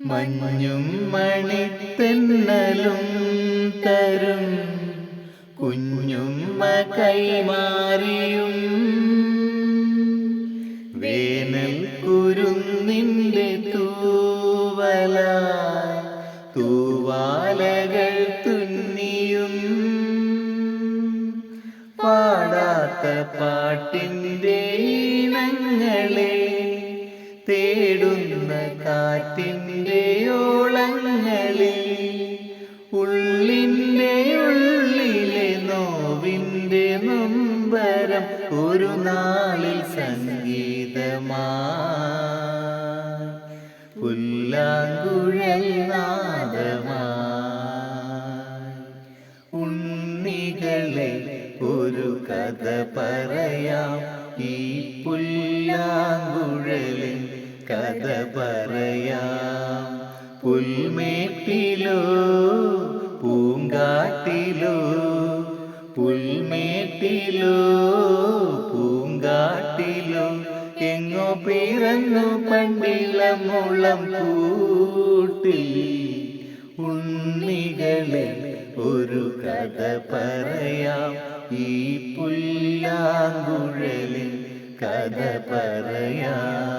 മഞ്ഞും മണിത്തെന്നലും തരും. കുഞ്ഞുമ്മ കൈമാറിയും. വേനൽ കുരുന്നിന്റെ തൂവല തൂവാലകൾ തുന്നിയും. പാടാത്ത പാട്ടിന്റെ ഇനങ്ങളെ തേടുന്ന കാറ്റിന്റെ ഓളങ്ങളിൽ ഉള്ളിന്റെ ഉള്ളിലെ നോവിന്റെ നൊമ്പരം ഒരു നാളിൽ സംഗീതമാ പുല്ലാങ്കുഴൽ ഒരു കഥ പറയാം. ഈ പുല്ലാങ്കുഴലിൽ കഥ പറയാം. പുൽമേട്ടിലോ പൂങ്കാട്ടിലോ പുൽമേട്ടിലോ പൂങ്കാട്ടിലോ എങ്ങോ പിറന്നു പണ്ടിളമുളം കൂട്ടിൽ ഉണ്ണികളെ ഒരു കഥ പറയാം. ഈ പുല്ലാങ്കുഴലിൽ കഥ പറയാം.